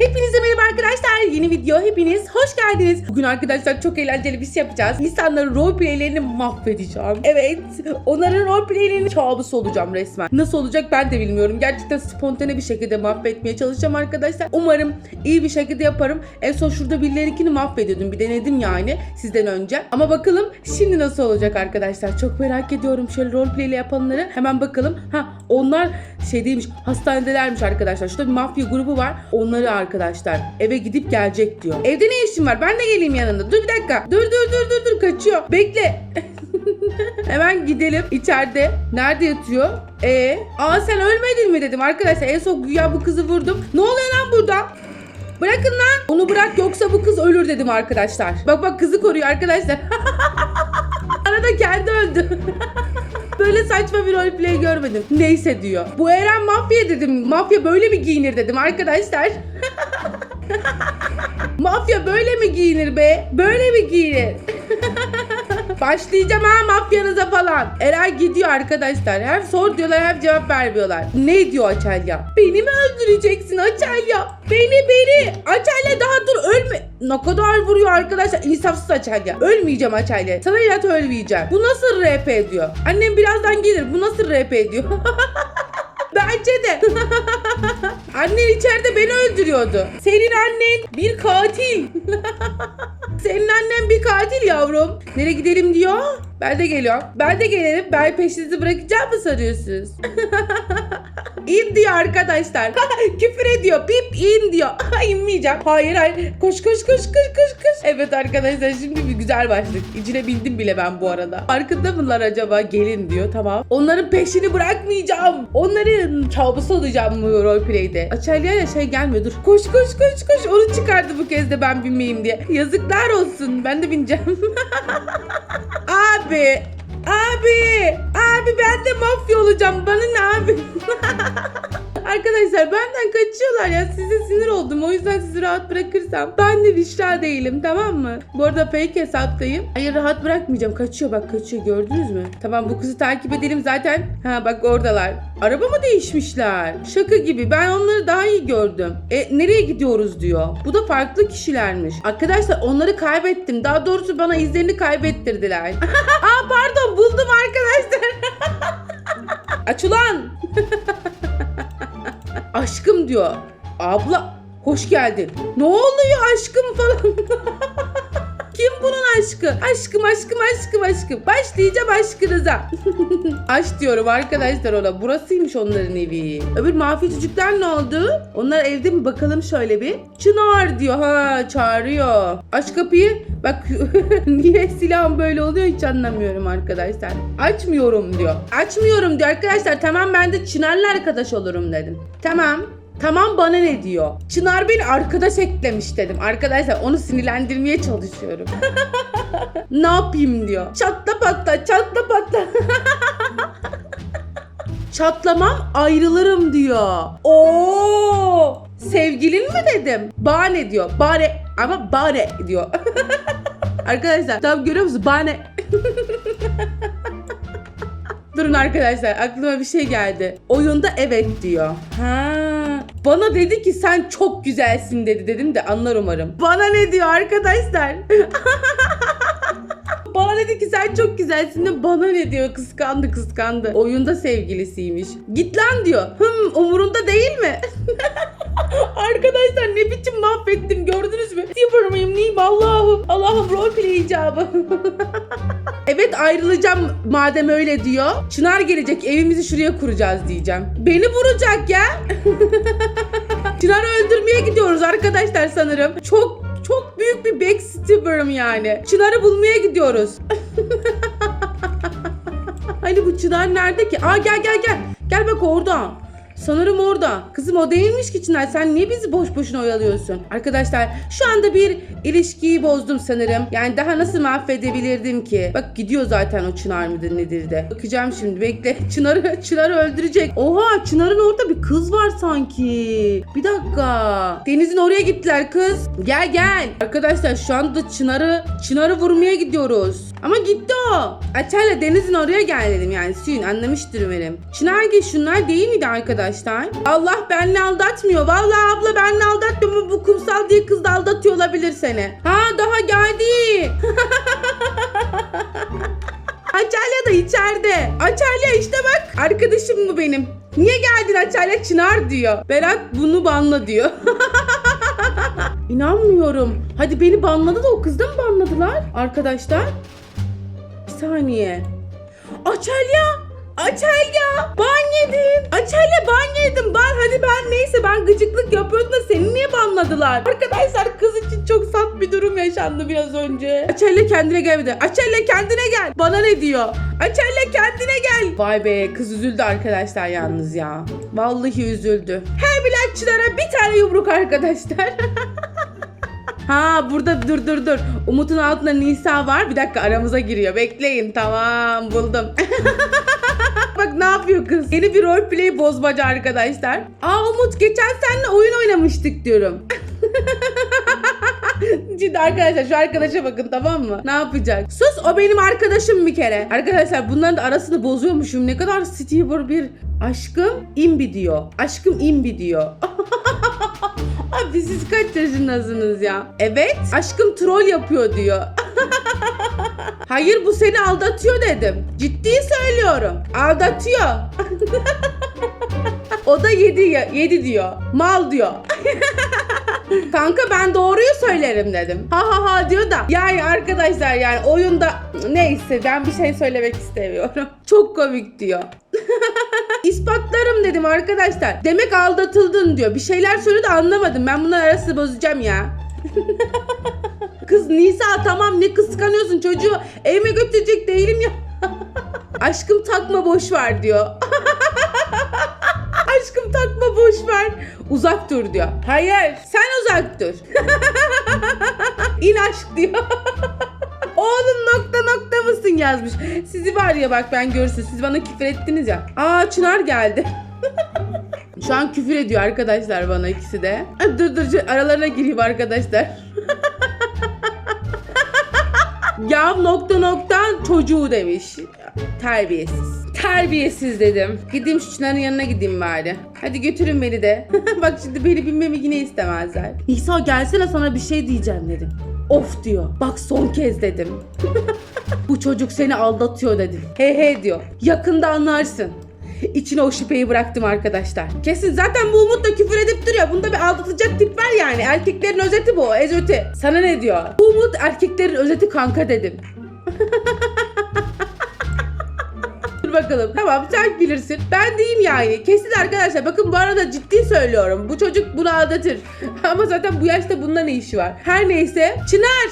Hepinize merhaba arkadaşlar. Yeni video hepiniz hoş geldiniz. Bugün arkadaşlar çok eğlenceli bir şey yapacağız. İnsanların roleplaylerini mahvedeceğim. Evet. Onların roleplaylerinin kabus olacağım resmen. Nasıl olacak ben de bilmiyorum. Gerçekten spontane bir şekilde mahvetmeye çalışacağım arkadaşlar. Umarım iyi bir şekilde yaparım. En son şurada birilerinkini mahvediyordum. Bir denedim yani sizden önce. Ama bakalım şimdi nasıl olacak arkadaşlar. Çok merak ediyorum. Şöyle roleplay yapanları hemen bakalım. Ha onlar şey değilmiş hastanedelermiş arkadaşlar. Şurada bir mafya grubu var. Onları arkadaşlar eve gidip gelecek diyor. Evde ne işin var? Ben de geleyim yanında. Dur bir dakika. Dur dur dur dur dur kaçıyor. Bekle. Hemen gidelim içeride. Nerede yatıyor? E, aa sen ölmedin mi dedim arkadaşlar. En son güya bu kızı vurdum. Ne oluyor lan burada? Bırakın lan. Onu bırak yoksa bu kız ölür dedim arkadaşlar. Bak bak kızı koruyor arkadaşlar. Arada kendi öldü. Böyle saçma bir roleplay görmedim. Neyse diyor. Bu Eren mafya dedim. Mafya böyle mi giyinir dedim arkadaşlar. mafya böyle mi giyinir be? Böyle mi giyinir? Başlayacağım ha mafyanıza falan. Eren gidiyor arkadaşlar. Hem sor diyorlar hem cevap vermiyorlar. Ne diyor Açalya? Beni mi öldüreceksin Açalya? Beni beni. Açalya daha dur ölme. Ne kadar vuruyor arkadaşlar. İnsafsız Açalya. Ölmeyeceğim Açalya. Sana ilat ölmeyeceğim. Bu nasıl RP diyor. Annem birazdan gelir. Bu nasıl RP diyor. Bence de. Annen içeride beni öldürüyordu. Senin annen bir katil. Senin annen bir katil yavrum. Nereye gidelim diyor. Ben de geliyorum. Ben de gelirim. Ben peşinizi bırakacağım mı sanıyorsunuz? İn diyor arkadaşlar. Küfür ediyor. Pip in diyor. İnmeyeceğim. Hayır hayır. Koş koş koş koş koş koş. Evet arkadaşlar şimdi bir güzel başlık. İçine bindim bile ben bu arada. Farkında mılar acaba? Gelin diyor. Tamam. Onların peşini bırakmayacağım. Onların kabusu olacağım bu roleplay'de. Açelya ya şey gelmiyor. Dur. Koş koş koş koş. Onu çıkardı bu kez de ben binmeyeyim diye. Yazıklar olsun. Ben de bineceğim. Abi. Abi. Abi ben de mafya olacağım. Bana ne abi? Arkadaşlar benden kaçıyorlar ya. Size sinir oldum. O yüzden sizi rahat bırakırsam. Ben de Büşra değilim tamam mı? Bu arada fake hesaptayım. Hayır rahat bırakmayacağım. Kaçıyor bak kaçıyor. Gördünüz mü? Tamam bu kızı takip edelim zaten. Ha bak oradalar. Araba mı değişmişler? Şaka gibi. Ben onları daha iyi gördüm. E nereye gidiyoruz diyor. Bu da farklı kişilermiş. Arkadaşlar onları kaybettim. Daha doğrusu bana izlerini kaybettirdiler. Aa pardon buldum arkadaşlar. Aç ulan. Aşkım diyor. Abla hoş geldin. Ne oluyor aşkım falan. Kim bunun aşkı? Aşkım aşkım aşkım aşkım. Başlayacağım aşkınıza. Aşk diyorum arkadaşlar ona. Burasıymış onların evi. Öbür mafi çocuklar ne oldu? Onlar evde mi bakalım şöyle bir. Çınar diyor. Ha çağırıyor. Aç kapıyı. Bak niye silahım böyle oluyor hiç anlamıyorum arkadaşlar. Açmıyorum diyor. Açmıyorum diyor arkadaşlar. Tamam ben de Çınar'la arkadaş olurum dedim. Tamam. Tamam bana ne diyor? Çınar beni arkadaş eklemiş dedim. Arkadaşlar onu sinirlendirmeye çalışıyorum. ne yapayım diyor. Çatla patla çatla patla. Çatlamam ayrılırım diyor. Oo! Sevgilin mi dedim? Bane diyor. Bane ama bane diyor. Arkadaşlar tam görüyor musunuz? Bane. Durun arkadaşlar aklıma bir şey geldi. Oyunda evet diyor. Ha. Bana dedi ki sen çok güzelsin dedi dedim de anlar umarım. Bana ne diyor arkadaşlar? Bana dedi ki sen çok güzelsin de bana ne diyor kıskandı kıskandı. Oyunda sevgilisiymiş. Git lan diyor. Hım umurunda değil mi? Arkadaşlar ne biçim mahvettim gördünüz mü? Sıfır mıyım neyim Allah'ım. Allah'ım roleplay icabı. evet ayrılacağım madem öyle diyor. Çınar gelecek evimizi şuraya kuracağız diyeceğim. Beni vuracak ya. Çınar'ı öldürmeye gidiyoruz arkadaşlar sanırım. Çok çok büyük bir backstabber'ım yani. Çınar'ı bulmaya gidiyoruz. hani bu Çınar nerede ki? Aa gel gel gel. Gel bak orada. Sanırım orada. Kızım o değilmiş ki Çınar. Sen niye bizi boş boşuna oyalıyorsun? Arkadaşlar şu anda bir ilişkiyi bozdum sanırım. Yani daha nasıl mahvedebilirdim ki? Bak gidiyor zaten o Çınar mıdır nedir de. Bakacağım şimdi bekle. Çınar'ı Çınar'ı öldürecek. Oha Çınar'ın orada bir kız var sanki. Bir dakika. Deniz'in oraya gittiler kız. Gel gel. Arkadaşlar şu anda Çınar'ı Çınar'ı vurmaya gidiyoruz. Ama gitti o. Açarla Deniz'in oraya gel dedim yani. Suyun anlamıştır umarım. Çınar şunlar değil miydi arkadaşlar? Arkadaşlar. Allah benle aldatmıyor. Vallahi abla benle aldatmıyor mu? Bu kumsal diye kız da aldatıyor olabilir seni. Ha daha geldi. Açalya da içeride. Açalya işte bak. Arkadaşım bu benim. Niye geldin Açalya Çınar diyor. Berat bunu banla diyor. İnanmıyorum. Hadi beni banladı da o kız da mı banladılar? Arkadaşlar. Bir saniye. Açalya. Açalya. Ban yedim. Açalya ban yedim. Ban hadi ben neyse ben gıcıklık yapıyordum da seni niye banladılar? Arkadaşlar kız için çok sat bir durum yaşandı biraz önce. Açalya kendine gelmedi. Açalya kendine gel. Bana ne diyor? Açalya kendine gel. Vay be kız üzüldü arkadaşlar yalnız ya. Vallahi üzüldü. Her biletçilere bir tane yumruk arkadaşlar. Ha burada dur dur dur. Umut'un altında Nisa var. Bir dakika aramıza giriyor. Bekleyin. Tamam buldum. Bak ne yapıyor kız? Yeni bir roleplay bozmaca arkadaşlar. Aa Umut geçen seninle oyun oynamıştık diyorum. Ciddi arkadaşlar şu arkadaşa bakın tamam mı? Ne yapacak? Sus o benim arkadaşım bir kere. Arkadaşlar bunların da arasını bozuyormuşum. Ne kadar Stever bir aşkım imbi diyor. Aşkım imbi diyor. Abi siz kaç yaşındasınız ya? Evet. Aşkım troll yapıyor diyor. Hayır bu seni aldatıyor dedim. Ciddi söylüyorum. Aldatıyor. o da yedi, yedi diyor. Mal diyor. Kanka ben doğruyu söylerim dedim. Ha ha ha diyor da. Yani arkadaşlar yani oyunda neyse ben bir şey söylemek istemiyorum. Çok komik diyor. İspatlarım dedim arkadaşlar. Demek aldatıldın diyor. Bir şeyler söyledi anlamadım. Ben bunların arasını bozacağım ya. Kız Nisa tamam ne kıskanıyorsun çocuğu evime götürecek değilim ya. Aşkım takma boş ver diyor. Aşkım takma boş ver. Uzak dur diyor. Hayır sen uzak dur. İn aşk diyor. Oğlum nokta mısın yazmış. Sizi var ya bak ben görürsün. Siz bana küfür ettiniz ya. Aa Çınar geldi. Şu an küfür ediyor arkadaşlar bana ikisi de. Dur dur aralarına gireyim arkadaşlar. ya nokta nokta çocuğu demiş. Terbiyesiz. Terbiyesiz dedim. Gideyim şu Çınar'ın yanına gideyim bari. Hadi götürün beni de. Bak şimdi beni binmemi yine istemezler. Nisa gelsene sana bir şey diyeceğim dedim. Of diyor. Bak son kez dedim. Bu çocuk seni aldatıyor dedim. He he diyor. Yakında anlarsın. İçine o şüpheyi bıraktım arkadaşlar. Kesin zaten bu Umut da küfür edip duruyor. Bunda bir aldatacak tip var yani. Erkeklerin özeti bu. Ezöti. Sana ne diyor? Bu Umut erkeklerin özeti kanka dedim. Bakalım. Tamam sen bilirsin. Ben diyeyim yani. Kesin arkadaşlar. Bakın bu arada ciddi söylüyorum. Bu çocuk bunu aldatır. Ama zaten bu yaşta bunda ne işi var? Her neyse. Çınar.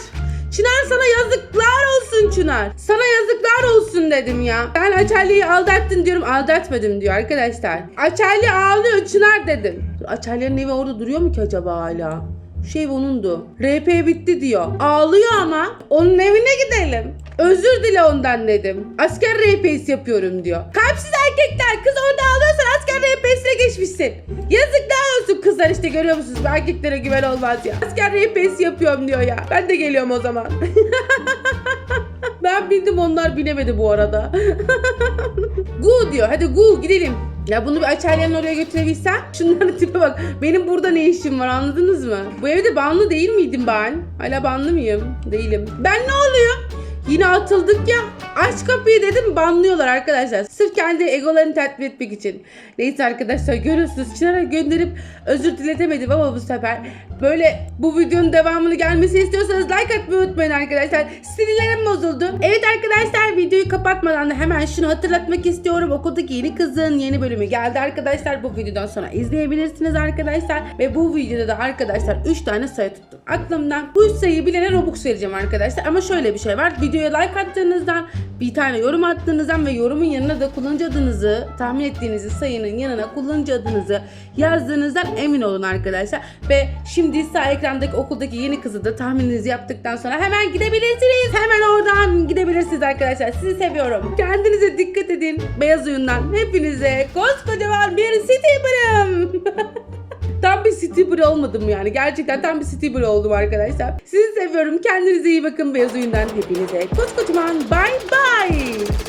Çınar sana yazıklar olsun Çınar. Sana yazıklar olsun dedim ya. Ben Açalya'yı aldattın diyorum aldatmadım diyor arkadaşlar. Açalya ağlıyor Çınar dedim. Açalya'nın evi orada duruyor mu ki acaba hala? Şu ev onundu. RP bitti diyor. Ağlıyor ama. Onun evine gidelim. Özür dile ondan dedim. Asker RP'si yapıyorum diyor. Kalpsiz erkekler kız orada ağlıyorsan asker RP'sine geçmişsin. Yazıklar olsun kızlar işte görüyor musunuz? Erkeklere güven olmaz ya. Asker RP'si yapıyorum diyor ya. Ben de geliyorum o zaman. ben bindim onlar binemedi bu arada. gu diyor hadi gu gidelim. Ya bunu bir Açalya'nın oraya götürebilsem. Şunların tipe bak. Benim burada ne işim var anladınız mı? Bu evde banlı değil miydim ben? Hala banlı mıyım? Değilim. Ben ne oluyor? Yine atıldık ya. Aç kapıyı dedim banlıyorlar arkadaşlar. Sırf kendi egolarını tatmin etmek için. Neyse arkadaşlar görüyorsunuz. Çınar'a gönderip özür diletemedim ama bu sefer böyle bu videonun devamını gelmesi istiyorsanız like atmayı unutmayın arkadaşlar. Sinirlerim bozuldu. Evet arkadaşlar videoyu kapatmadan da hemen şunu hatırlatmak istiyorum. Okuldaki yeni kızın yeni bölümü geldi arkadaşlar. Bu videodan sonra izleyebilirsiniz arkadaşlar. Ve bu videoda da arkadaşlar 3 tane sayı tuttum. Aklımdan bu 3 sayıyı bilene Robux vereceğim arkadaşlar. Ama şöyle bir şey var. Videoya like attığınızdan bir tane yorum attığınızdan ve yorumun yanına da kullanıcı adınızı tahmin ettiğiniz sayının yanına kullanıcı adınızı yazdığınızdan emin olun arkadaşlar. Ve şimdi sağ ekrandaki okuldaki yeni kızı da tahmininizi yaptıktan sonra hemen gidebilirsiniz. Hemen oradan gidebilirsiniz arkadaşlar. Sizi seviyorum. Kendinize dikkat edin. Beyaz oyundan hepinize koskocaman bir Steamer'ım. Tam bir Steamer olmadım yani. Gerçekten tam bir Steamer oldum arkadaşlar. Sizi seviyorum. Kendinize iyi bakın beyaz oyundan hepinize. Koskocaman bye bye.